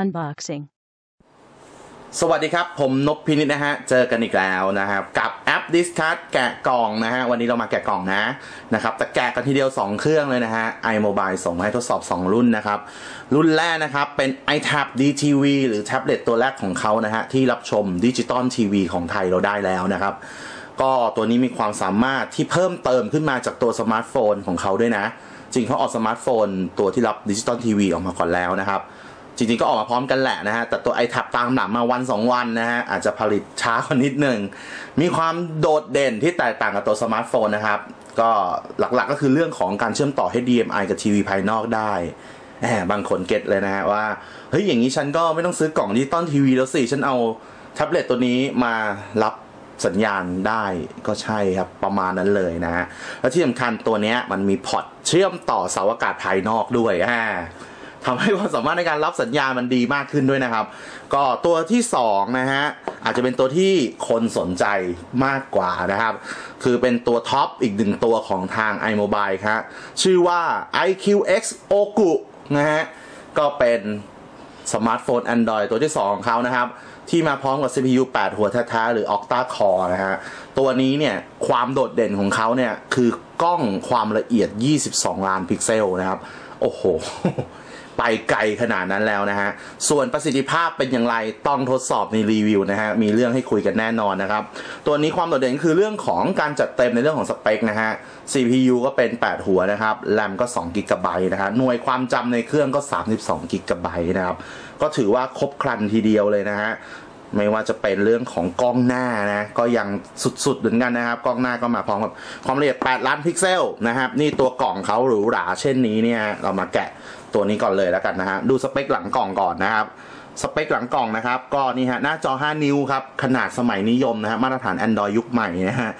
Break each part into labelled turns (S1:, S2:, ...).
S1: Unboxing
S2: สวัสดีครับ ผมนพพินิจนะฮะ เจอกันอีกแล้วนะครับ กับแอป Discard แกะกล่องนะฮะ วันนี้เรามาแกะกล่องนะนะครับ แต่แกะกันทีเดียว 2 เครื่องเลยนะฮะ iMobile ส่งมาให้ทดสอบ 2 รุ่นนะครับ รุ่นแรกนะครับ เป็น iTab DTV หรือแท็บเล็ตตัวแรกของเขานะฮะ ที่รับชมดิจิตอลทีวีของไทยเราได้แล้วนะครับ ก็ตัวนี้มีความสามารถที่เพิ่มเติมขึ้นมาจากตัวสมาร์ทโฟนของเขาด้วยนะ จริงเขาออกสมาร์ทโฟนตัวที่รับดิจิตอลทีวีออกมาก่อนแล้วนะครับ จริงๆก็ออกมาพร้อมกันแหละนะฮะ แต่ตัว iTab ตามหลังมาวัน 2 วันนะฮะ อาจจะผลิตช้ากว่านิดหนึ่งมีความโดดเด่นที่แตกต่างกับตัวสมาร์ทโฟนนะครับ ก็หลักๆก็คือเรื่องของการเชื่อมต่อ HDMI กับทีวีภายนอกได้แหมบางคนเก็ตเลยนะฮะว่า เฮ้ย อย่างนี้ฉันก็ไม่ต้องซื้อกล่องดิจิตอลทีวีแล้วสิ ฉันเอาแท็บเล็ตตัวนี้มารับสัญญาณได้ก็ใช่ครับ ประมาณนั้นเลยนะฮะ แล้วที่สำคัญตัวนี้มันมีพอร์ตเชื่อมต่อเสาอากาศภายนอกด้วยอ่า ทำให้ความสามารถในการรับสัญญาณมันดีมากขึ้นด้วยนะครับ ก็ตัวที่2นะฮะอาจจะเป็นตัวที่คนสนใจมากกว่านะครับ คือเป็นตัวท็อปอีกหนึ่งตัวของทาง iMobile ครับชื่อว่า IQX Oku นะฮะก็เป็นสมาร์ทโฟน Android ตัวที่ 2 ของเขานะครับ ที่มาพร้อมกับ CPU 8 หัวแท้ๆหรือ Octa Core นะฮะ ตัวนี้เนี่ย ความโดดเด่นของเขาเนี่ย คือกล้องความละเอียด 22 ล้านพิกเซลนะครับ โอ้โห ไปไกลขนาดนั้นแล้วนะฮะ ส่วนประสิทธิภาพเป็นอย่างไรต้องทดสอบในรีวิวนะฮะ มีเรื่องให้คุยกันแน่นอนนะครับ ตัวนี้ความโดดเด่นคือเรื่องของการจัดเต็มในเรื่องของสเปคนะฮะ CPU ก็เป็น 8 หัวนะครับแรมก็2กิกะไบต์นะฮะ หน่วยความจำในเครื่องก็ 32กิกะไบต์นะครับ ก็ถือว่าครบครันทีเดียวเลยนะฮะไม่ว่าจะเป็นเรื่องของกล้องหน้านะก็ยังสุดๆเหมือนกันนะครับกล้องหน้าก็มาพร้อมกับความละเอียด 8 ล้านพิกเซลนะครับนี่ตัวกล่องเขาหรูหราเช่นนี้เนี่ยเรามาแกะ ตัวนี้ก่อนเลยแล้วกันนะฮะดูสเปคหลังกล่องก่อนนะครับสเปคหลังกล่องนะครับ ก็นี่ฮะหน้าจอ 5 นิ้วครับ ขนาดสมัยนิยมนะฮะมาตรฐาน Android ยุคใหม่นะฮะ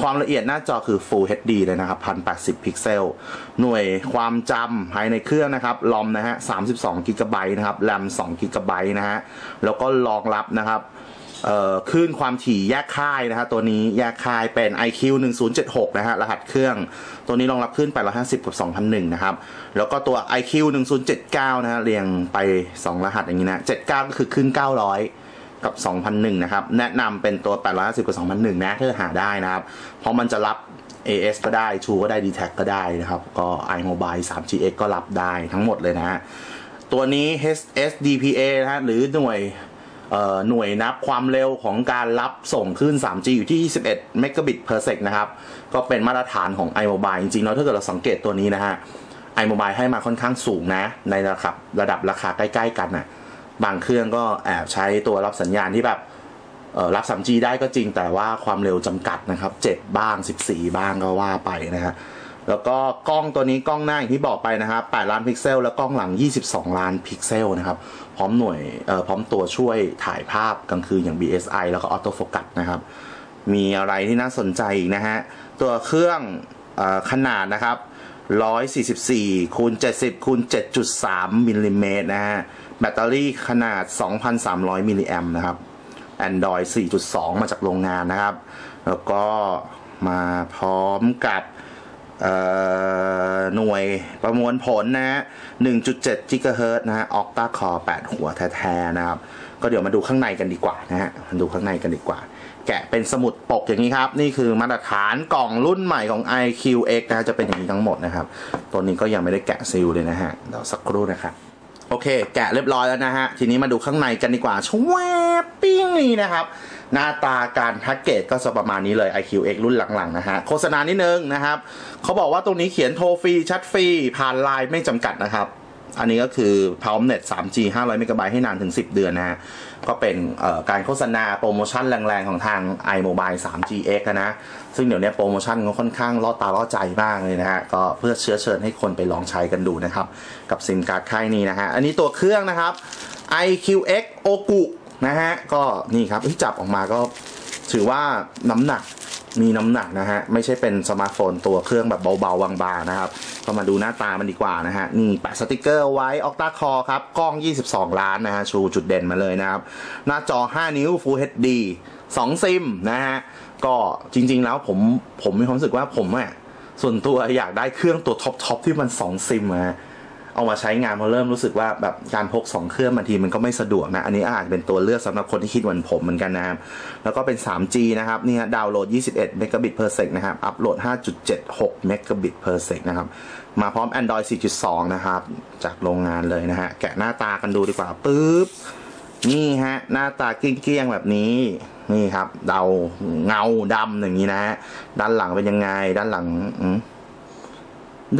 S2: ความละเอียดหน้าจอคือ Full HD เลยนะครับ 1080 พิกเซล หน่วยความจำภายในเครื่องนะครับลอมนะฮะ32กิกะไบต์นะครับแรม2กิกะไบต์นะฮะแล้วก็รองรับนะครับ เอ่อคลื่นความถี่แยกค่ายนะฮะตัวนี้แยกค่ายเป็น IQ 1076นะฮะรหัสเครื่อง ตัวนี้รองรับคลื่น850กับ2001นะครับ แล้วก็ตัว IQ 1079นะฮะเรียงไป 2 รหัสอย่างนี้นะ 79 ก็คือคลื่น900 กับ 2001นะครับ แนะนำเป็นตัว850กับ2001นะถ้าหาได้นะครับ เพราะมันจะรับ AS ก็ได้ True ก็ได้ d t a c ก็ได้นะครับ ก็ iMobile 3GX ก็รับได้ทั้งหมดเลยนะฮะ ตัวนี้ HSDPA นะฮะหรือหน่วย หน่วยนับความเร็วของการรับส่งคลื่น 3G อยู่ที่ 21 megabit per sec นะครับ ก็เป็นมาตรฐานของ iMobile จริงๆแล้วถ้าเกิดเราสังเกตตัวนี้นะฮะ iMobile ให้มาค่อนข้างสูงนะ ในระดับระดับราคาใกล้ ๆ กันนะบางเครื่องก็แอบใช้ตัวรับสัญญาณที่แบบรับ 3G ได้ก็จริงแต่ว่าความเร็วจำกัดนะครับ 7 บ้าง 14 บ้างก็ว่าไปนะฮะ แล้วก็กล้องตัวนี้กล้องหน้าอย่างที่บอกไปนะครับ8ล้านพิกเซล แล้วกล้องหลัง 22 ล้านพิกเซลนะครับ พร้อมหน่วยเอ่อพร้อมตัวช่วยถ่ายภาพกลางคืนอย่าง BSI แล้วก็ออโต้โฟกัสนะครับ มีอะไรที่น่าสนใจอีกนะฮะ ตัวเครื่องอขนาดนะครับ 144คูณ70คูณ7.3มิลลิเมตรนะฮะ แบตเตอรี่ขนาด 2,300 มิลลิแอมนะครับ Android 4.2 มาจากโรงงานนะครับ แล้วก็มาพร้อมกับ หน่วยประมวลผลนะฮะ 1.7 กิกะเฮิรต์นะฮะ Octa Core 8หัวแท้ๆนะครับ ก็เดี๋ยวมาดูข้างในกันดีกว่านะฮะ มาดูข้างในกันดีกว่า แกะเป็นสมุดปกอย่างนี้ครับ นี่คือมาตรฐานกล่องรุ่นใหม่ของ IQX นะฮะจะเป็นอย่างนี้ทั้งหมดนะครับ ตัวนี้ก็ยังไม่ได้แกะซีลเลยนะฮะ เดี๋ยวสักครู่นะครับโอเค แกะเรียบร้อยแล้วนะฮะ ทีนี้มาดูข้างในกันดีกว่าชวบปิ้งนี่นะครับ หน้าตาการแพ็กเกจก็จะประมาณนี้เลย IQX รุ่นหลังๆนะฮะโฆษณานิดนึงนะครับเขาบอกว่าตรงนี้เขียนโทรฟรีชัดฟรีผ่านไลน์ไม่จำกัดนะครับ อันนี้ก็คือพร้อมเน็ต 3G 500 เมกะไบต์ให้นานถึง 10 เดือนนะฮะก็เป็นการโฆษณาโปรโมชั่นแรงๆ ของทาง iMobile 3GX นะ ซึ่งเดี๋ยวนี้โปรโมชั่นก็ค่อนข้างล่อตาล่อใจมากเลยนะฮะ ก็เพื่อเชื้อเชิญให้คนไปลองใช้กันดูนะครับ กับซิมการ์ดค่ายนี้นะฮะ อันนี้ตัวเครื่องนะครับ IQX Oku นะฮะ ก็นี่ครับเฮ้ยจับออกมาก็ถือว่าน้ำหนักมีน้ำหนักนะฮะ ไม่ใช่เป็นสมาร์ทโฟนตัวเครื่องแบบเบาๆบางๆนะครับ ก็มาดูหน้าตามันดีกว่านะฮะ นี่แปะสติกเกอร์ไว้ Octa Core ครับ กล้อง 22 ล้านนะฮะ ชูจุดเด่นมาเลยนะครับ หน้าจอ 5 นิ้ว Full HD 2 ซิมนะฮะ ก็จริงๆแล้วผมผมมีความรู้สึกว่าผมอะส่วนตัวอยากได้เครื่องตัวท็อปๆที่มัน 2 ซิมอะ เอามาใช้งานเพราะเริ่มรู้สึกว่าแบบการพก2เครื่องบางทีมันก็ไม่สะดวกนะ อันนี้อาจเป็นตัวเลือกสำหรับคนที่คิดเหมือนผมเหมือนกันนะครับ แล้วก็เป็น 3G นะครับนี่ฮะดาวน์โหลด 21เมกะบิต per sec นะครับ อัปโหลด 5.76เมกะบิต per sec นะครับ มาพร้อม Android 4.2 นะครับ จากโรงงานเลยนะฮะ แกะหน้าตากันดูดีกว่าปึ๊บ นี่ฮะ หน้าตาเกลี้ยงๆแบบนี้นี่ครับ เดาเงาดำอย่างนี้นะฮะ ด้านหลังเป็นยังไง ด้านหลังอืม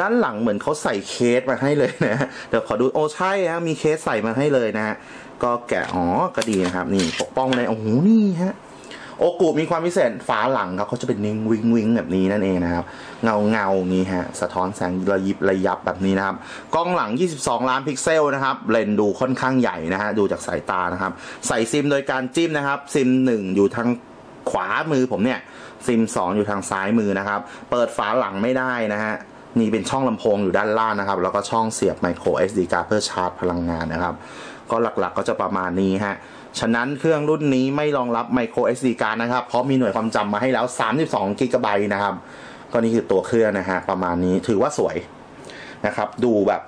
S2: ด้านหลังเหมือนเขาใส่เคสมาให้เลยนะเดี๋ยวขอดูโอ้ใช่ฮะมีเคสใส่มาให้เลยนะฮะก็แกะอ๋อก็ดีนะครับ นี่ปกป้องเลยโอ้โหนี่ฮะโอกูมีความพิเศษฝาหลังครับเขาจะเป็นนิ่งวิงวิงแบบนี้นั่นเองนะครับ เงาเงาๆนี้ฮะสะท้อนแสงระยิบระยับแบบนี้นะครับ กล้องหลัง 22 ล้านพิกเซลนะครับเลนส์ดูค่อนข้างใหญ่นะฮะดูจากสายตานะครับ ใส่ซิมโดยการจิ้มนะครับ ซิม 1 อยู่ทางขวามือผมเนี่ย ซิม 2 อยู่ทางซ้ายมือนะครับ เปิดฝาหลังไม่ได้นะฮะ นี่เป็นช่องลำโพงอยู่ด้านล่างนะครับ แล้วก็ช่องเสียบ micro SD card เพื่อชาร์จพลังงานนะครับ ก็หลักๆก็จะประมาณนี้ฮะฉะนั้นเครื่องรุ่นนี้ไม่รองรับ micro SD card นะครับ เพราะมีหน่วยความจำมาให้แล้ว 32 g b นะครับ ก็นี่คือตัวเครื่องนะฮะ ประมาณนี้ถือว่าสวยนะครับ ดูแบบ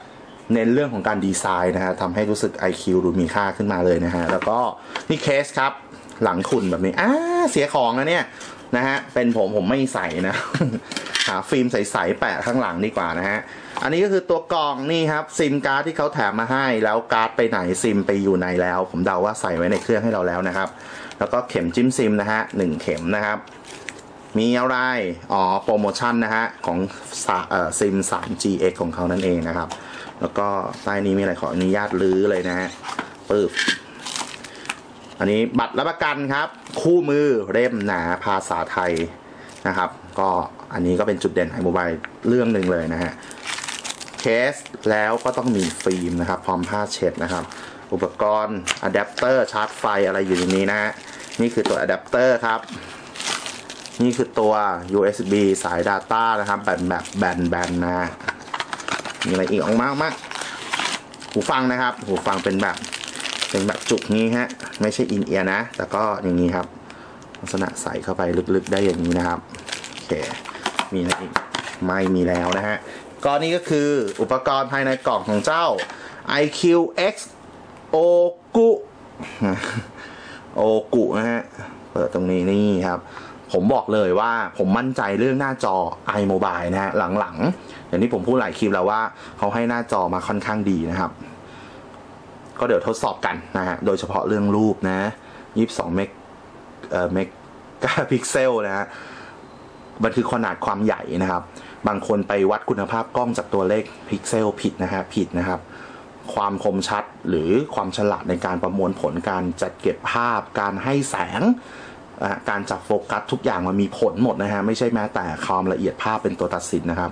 S2: เน้นเรื่องของการดีไซน์นะฮะทำให้รู้สึก IQ ดูมีค่าขึ้นมาเลยนะฮะ แล้วก็นี่เคสครับ หลังขุนแบบนี้อ่าเสียของนะเนี่ย นะฮะเป็นผมผมไม่ใส่นะ หาฟิล์มใสๆแปะข้างหลังดีกว่านะฮะอันนี้ก็คือตัวกรองนี่ครับซิมการ์ดที่เขาแถมมาให้แล้วการ์ดไปไหนซิมไปอยู่ไหนแล้ว ผมเดาว่าใส่ไว้ในเครื่องให้เราแล้วนะครับ แล้วก็เข็มจิ้มซิมนะฮะหนึ่งเข็มนะครับมีอะไร อ๋อ โปรโมชั่นนะฮะ ของซิม 3GX ของเขานั่นเองนะครับ แล้วก็ใต้นี้มีอะไรขออนุญาตลื้อเลยนะฮะปึ๊บ อันนี้บัตรรับประกันครับ คู่มือเล่มหนาภาษาไทยนะครับ ก็อันนี้ก็เป็นจุดเด่นไอโมบายเรื่องหนึ่งเลยนะฮะเคสแล้วก็ต้องมีฟิล์มนะครับ พร้อมผ้าเช็ดนะครับ อุปกรณ์อะแดปเตอร์ชาร์จไฟอะไรอยู่ในนี้นะฮะนี่คือตัวอะแดปเตอร์ครับ นี่คือตัว USB สาย Data นะครับ แบนแบบแบนแบนนะมีอะไรอีกออกมากมากหูฟังนะครับ หูฟังเป็นแบบ เป็นแบบจุกนี้ฮะ ไม่ใช่อินเอียร์นะ แต่ก็อย่างนี้ครับ ลักษณะใส่เข้าไปลึกๆได้อย่างนี้นะครับโอเคมีอะไรอีกไม่มีแล้วนะฮะก็นี่ก็คืออุปกรณ์ภายในกล่องของเจ้า IQX o g u o g u นะฮะ เปิดตรงนี้นี่ครับ ผมบอกเลยว่าผมมั่นใจเรื่องหน้าจอ iMobile นะฮะ หลังๆอย่างที่ผมพูดหลายคลิปแล้วว่าเขาให้หน้าจอมาค่อนข้างดีนะครับ ก็เดี๋ยวทดสอบกันนะฮะ โดยเฉพาะเรื่องรูปนะ22เมกเอ่อเมกะพิกเซลนะฮะมันคือขนาดความใหญ่นะครับ บางคนไปวัดคุณภาพกล้องจากตัวเลขพิกเซลผิดนะฮะผิดนะครับ ความคมชัดหรือความฉลาดในการประมวลผลการจัดเก็บภาพ การให้แสงอะการจับโฟกัสทุกอย่างมันมีผลหมดนะฮะไม่ใช่แม้แต่ความละเอียดภาพเป็นตัวตัดสินนะครับ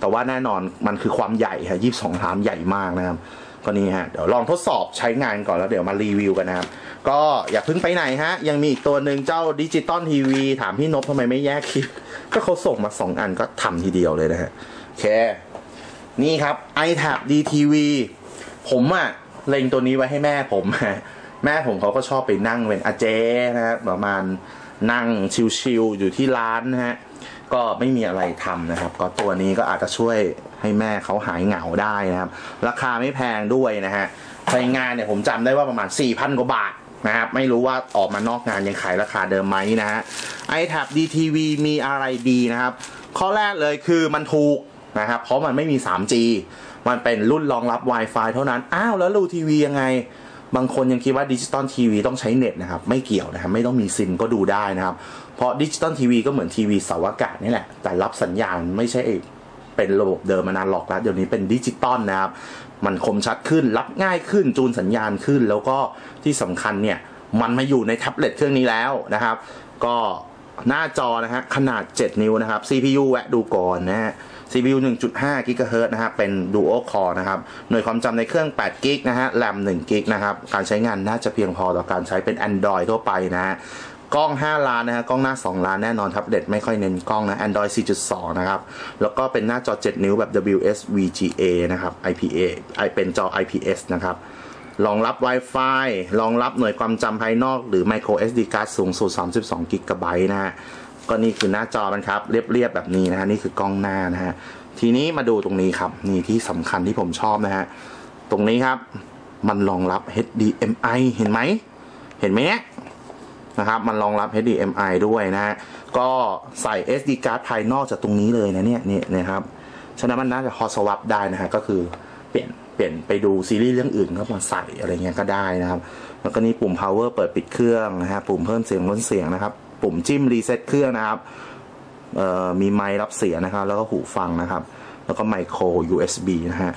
S2: แต่ว่าแน่นอนมันคือความใหญ่ฮะยี่สิบสองล้านใหญ่มากนะครับ ก็นี่ฮะเดี๋ยวลองทดสอบใช้งานก่อนแล้วเดี๋ยวมารีวิวกันนะครับ ก็อย่าเพิ่งไปไหนฮะ ยังมีอีกตัวหนึ่งเจ้าดิจิตอลทีวีถามพี่นพทำไมไม่แยกคลิป ก็เขาส่งมาสองอันก็ทำทีเดียวเลยนะฮะโอเค นี่ครับ iTab DTV ผมอะเล็งตัวนี้ไว้ให้แม่ผมแม่ผมเขาก็ชอบไปนั่งเป็นอาเจนะฮะประมาณนั่งชิลๆอยู่ที่ร้านนะฮะก็ไม่มีอะไรทำนะครับ ก็ตัวนี้ก็อาจจะช่วย ให้แม่เขาหายเหงาได้นะครับ ราคาไม่แพงด้วยนะฮะใช้งานเนี่ยผมจำได้ว่าประมาณ 4,000 กว่าบาทนะครับไม่รู้ว่าออกมานอกงานยังขายราคาเดิมไหมนะฮะ iTab DTV มีอะไรดีนะครับ ข้อแรกเลยคือมันถูกนะครับ เพราะมันไม่มี 3G มันเป็นรุ่นรองรับ Wi-Fi เท่านั้น อ้าวแล้วรูทีวียังไง บางคนยังคิดว่าดิจิตอลทีวีต้องใช้เน็ตนะครับ ไม่เกี่ยวนะครับ ไม่ต้องมีซิมก็ดูได้นะครับ เพราะดิจิตอลทีวีก็เหมือนทีวีเสาอากาศนี่แหละ แต่รับสัญญาณไม่ใช่ เป็นระบบเดิมมานานหรอกแล้วเดี๋ยวนี้เป็นดิจิตอลนะครับ มันคมชัดขึ้นรับง่ายขึ้นจูนสัญญาณขึ้น แล้วก็ที่สำคัญเนี่ยมันมาอยู่ในแท็บเล็ตเครื่องนี้แล้วนะครับ ก็หน้าจอนะฮะขนาด 7 นิ้วนะครับ CPU แวะดูก่อนนะฮะ CPU 1.5 GHz นะครับเป็น Dual Core นะครับ หน่วยความจำในเครื่อง8 g b นะฮะ RAM 1 g b นะครับ การใช้งานน่าจะเพียงพอต่อการใช้เป็น Android ทั่วไปนะฮะ กล้อง 5 ล้านนะฮะกล้องหน้า 2 ล้านแน่นอนครับเด็ดไม่ค่อยเน้นกล้องนะ Android 4.2 นะครับ แล้วก็เป็นหน้าจอ 7 นิ้วแบบ WS VGA นะครับ IPA เป็นจอ IPS นะครับรองรับ Wi-Fi รองรับหน่วยความจำภายนอก หรือ Micro SD card สูงสุด 32 GB นะฮะ ก็นี่คือหน้าจอมันครับ เรียบๆแบบนี้นะฮะ นี่คือกล้องหน้านะฮะ ทีนี้มาดูตรงนี้ครับ นี่ที่สำคัญที่ผมชอบนะฮะ ตรงนี้ครับ มันรองรับ HDMI เห็นไหม เห็นไหมเนี่ย นะครับ มันรองรับ HDMI ด้วยนะฮะก็ใส่ SD card ภายนอกจากตรงนี้เลยนะเนี่ยนี่นะครับ ฉะนั้นมันน่าจะ hot swap ได้นะฮะ ก็คือเปลี่ยนเปลี่ยนไปดูซีรีส์เรื่องอื่นก็มาใส่อะไรเงี้ยก็ได้นะครับ แล้วก็นี่ปุ่ม power เปิดปิดเครื่องนะฮะ ปุ่มเพิ่มเสียงลดเสียงนะครับ ปุ่มจิ้มรีเซ็ตเครื่องนะครับเอ่อมีไมค์รับเสียงนะครับ แล้วก็หูฟังนะครับ แล้วก็ไมโคร USB นะฮะ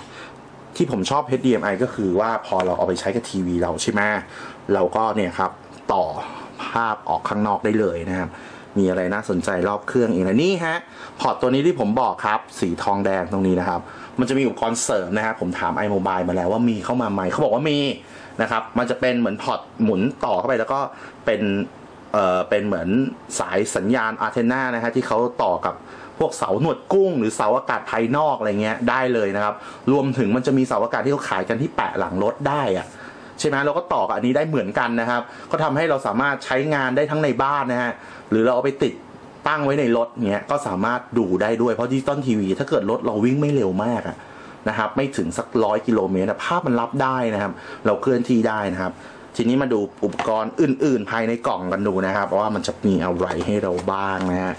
S2: ที่ผมชอบ HDMI ก็คือว่าพอเราเอาไปใช้กับทีวีเราใช่ไหมเราก็เนี่ยครับ ต่อ ภาพออกข้างนอกได้เลยนะครับ มีอะไรน่าสนใจรอบเครื่องอีกนะนี่ฮะ พอร์ตตัวนี้ที่ผมบอกครับ สีทองแดงตรงนี้นะครับ มันจะมีอุปกรณ์เสริมนะครับ ผมถาม iMobile มาแล้วว่ามีเข้ามาไหมเขาบอกว่ามีนะครับ มันจะเป็นเหมือนพอร์ตหมุนต่อเข้าไปแล้วก็เป็นเอ่อเป็นเหมือนสายสัญญาณอะเทนานะฮะที่เขาต่อกับพวกเสาหนวดกุ้ง หรือเสาอากาศภายนอกอะไรเงี้ยได้เลยนะครับ รวมถึงมันจะมีเสาอากาศที่เขาขายกันที่แปะหลังรถได้อะ ใช่ไหมเราก็ต่อกับอันนี้ได้เหมือนกันนะครับ ก็ทำให้เราสามารถใช้งานได้ทั้งในบ้านนะฮะหรือเราเอาไปติดตั้งไว้ในรถเนี้ยก็สามารถดูได้ด้วยเพราะดิจิตอลทีวีถ้าเกิดรถเราวิ่งไม่เร็วมากอะนะครับไม่ถึงสักร้อยกิโลเมตรภาพมันรับได้นะครับ เราเคลื่อนที่ได้นะครับ ทีนี้มาดูอุปกรณ์อื่น ๆ ภายในกล่องกันดูนะครับ ว่ามันจะมีอะไรให้เราบ้างนะฮะ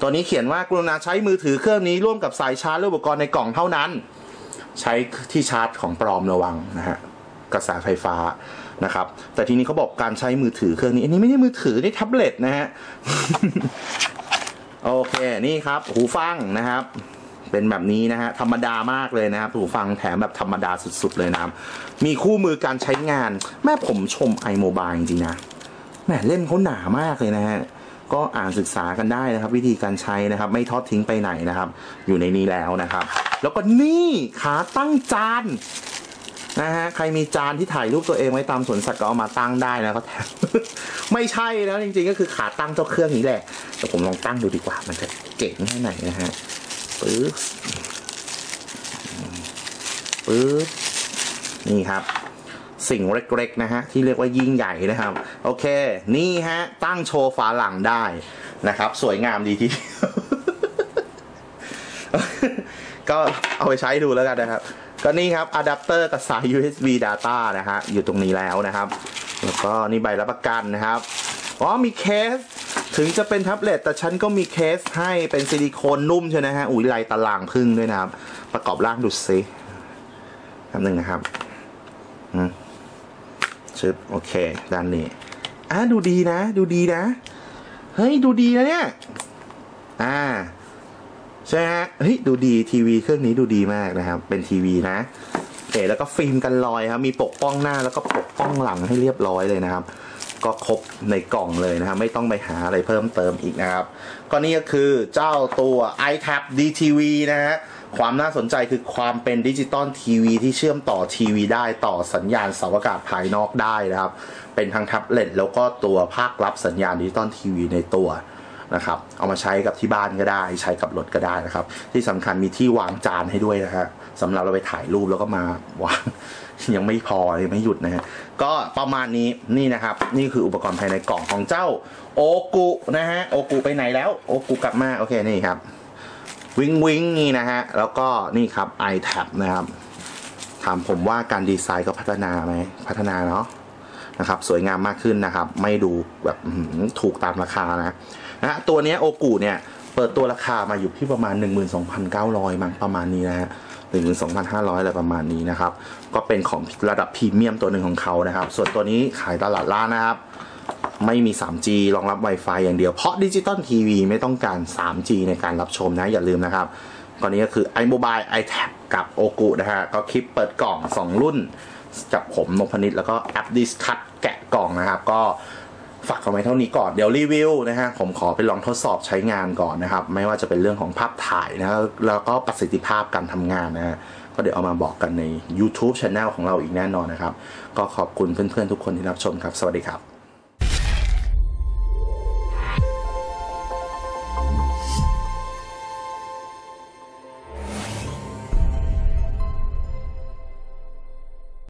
S2: ตัวนี้เขียนว่ากรุณาใช้มือถือเครื่องนี้ร่วมกับสายชาร์จและอุปกรณ์ในกล่องเท่านั้น ใช้ที่ชาร์จของปลอมระวังนะฮะ กระแสไฟฟ้านะครับ แต่ทีนี้เขาบอกการใช้มือถือเครื่องนี้ อันนี้ไม่ใช่มือถือนี่แท็บเล็ตนะฮะ โอเค นี่ครับ หูฟังนะครับ เป็นแบบนี้นะฮะ ธรรมดามากเลยนะครับ หูฟังแถมแบบธรรมดาสุดๆเลยนะครับ มีคู่มือการใช้งาน แม่ผมชม iMobile จริงๆนะแหมเล่มเขาหนามากเลยนะฮะก็อ่านศึกษากันได้นะครับ วิธีการใช้นะครับ ไม่ทอดทิ้งไปไหนนะครับ อยู่ในนี้แล้วนะครับ แล้วก็นี่ขาตั้งจาน นะฮะใครมีจานที่ถ่ายรูปตัวเองไว้ตามสวนสัตว์ก็เอามาตั้งได้นะก็แถมไม่ใช่แล้วจริงๆก็คือขาตั้งเจ้าเครื่องนี้แหละแต่ผมลองตั้งดูดีกว่า มันจะเก่งแค่ไหนนะฮะปึ๊บปึ๊บนี่ครับ สิ่งเล็กๆนะฮะที่เรียกว่ายิ่งใหญ่นะครับ โอเค นี่ฮะตั้งโชว์ฝาหลังได้นะครับ สวยงามดีทีเดียว ก็เอาไปใช้ดูแล้วกันนะครับ ก็นี่ครับอะแดปเตอร์กับสาย USB data นะฮะอยู่ตรงนี้แล้วนะครับ แล้วก็นี่ใบรับประกันนะครับอ๋อมีเคส ถึงจะเป็นแท็บเล็ตแต่ฉันก็มีเคสให้เป็นซิลิโคนนุ่มใช่ไหมฮะอุ้ยลายตารางพึ่งด้วยนะครับ ประกอบร่างดูสิแป๊บหนึ่งนะครับอืมชึบโอเค ด้านนี้อะดูดีนะ ดูดีนะ เฮ้ย ดูดีนะเนี่ย อ่า ใช่ไหมฮะเฮ้ยดูดีทีวีเครื่องนี้ดูดีมากนะครับ เป็นทีวีนะเอ๋แล้วก็ฟิล์มกันรอยครับ มีปกป้องหน้าแล้วก็ปกป้องหลังให้เรียบร้อยเลยนะครับ ก็ครบในกล่องเลยนะครับ ไม่ต้องไปหาอะไรเพิ่มเติมอีกนะครับ ก็นี่ก็คือเจ้าตัว iTab DTV นะฮะความน่าสนใจคือความเป็นดิจิตอลทีวีที่เชื่อมต่อทีวีได้ต่อสัญญาณเสาอากาศภายนอกได้นะครับ เป็นทั้งแท็บเล็ตแล้วก็ตัวภาครับสัญญาณดิจิตอลทีวีในตัว นะครับ เอามาใช้กับที่บ้านก็ได้ ใช้กับรถก็ได้นะครับ ที่สำคัญมีที่วางจานให้ด้วยนะฮะสำหรับเราไปถ่ายรูปแล้วก็มาวางยังไม่พอยังไม่หยุดนะฮะก็ประมาณนี้นี่นะครับ นี่คืออุปกรณ์ภายในกล่องของเจ้าโอกุนะฮะโอกุไปไหนแล้วโอกุกลับมาโอเคนี่ครับวิงวิงนี่นะฮะแล้วก็นี่ครับ iTab นะครับถามผมว่าการดีไซน์ก็พัฒนาไหมพัฒนาเนาะ นะครับสวยงามมากขึ้นนะครับ ไม่ดูแบบถูกตามราคานะนะตัวนี้โอกูเนี่ยเปิดตัวราคามาอยู่ที่ประมาณ 12,900 มั้งประมาณนี้นะฮะ12,500อะไรประมาณนี้นะครับ ก็เป็นของระดับพรีเมียมตัวหนึ่งของเขานะครับ ส่วนตัวนี้ขายตลาดล่านะครับ ไม่มี 3G รองรับ Wi-Fi อย่างเดียว เพราะดิจิตอลทีวีไม่ต้องการ 3G ในการรับชมนะอย่าลืมนะครับก่อนนี้ก็คือ iMobile iTab กับ o g u นะฮะก็คลิปเปิดกล่อง 2 รุ่น กับผมนพนิตแล้วก็แอปดิสคัตแกะกล่องนะครับ ก็ฝากเอาไว้เท่านี้ก่อนเดี๋ยวรีวิวนะฮะผมขอไปลองทดสอบใช้งานก่อนนะครับ ไม่ว่าจะเป็นเรื่องของภาพถ่ายนะแล้วก็ประสิทธิภาพการทำงานนะฮะก็เดี๋ยวเอามาบอกกันใน YouTube Channel ของเราอีกแน่นอนนะครับ ก็ขอบคุณเพื่อนๆทุกคนที่รับชมครับ สวัสดีครับ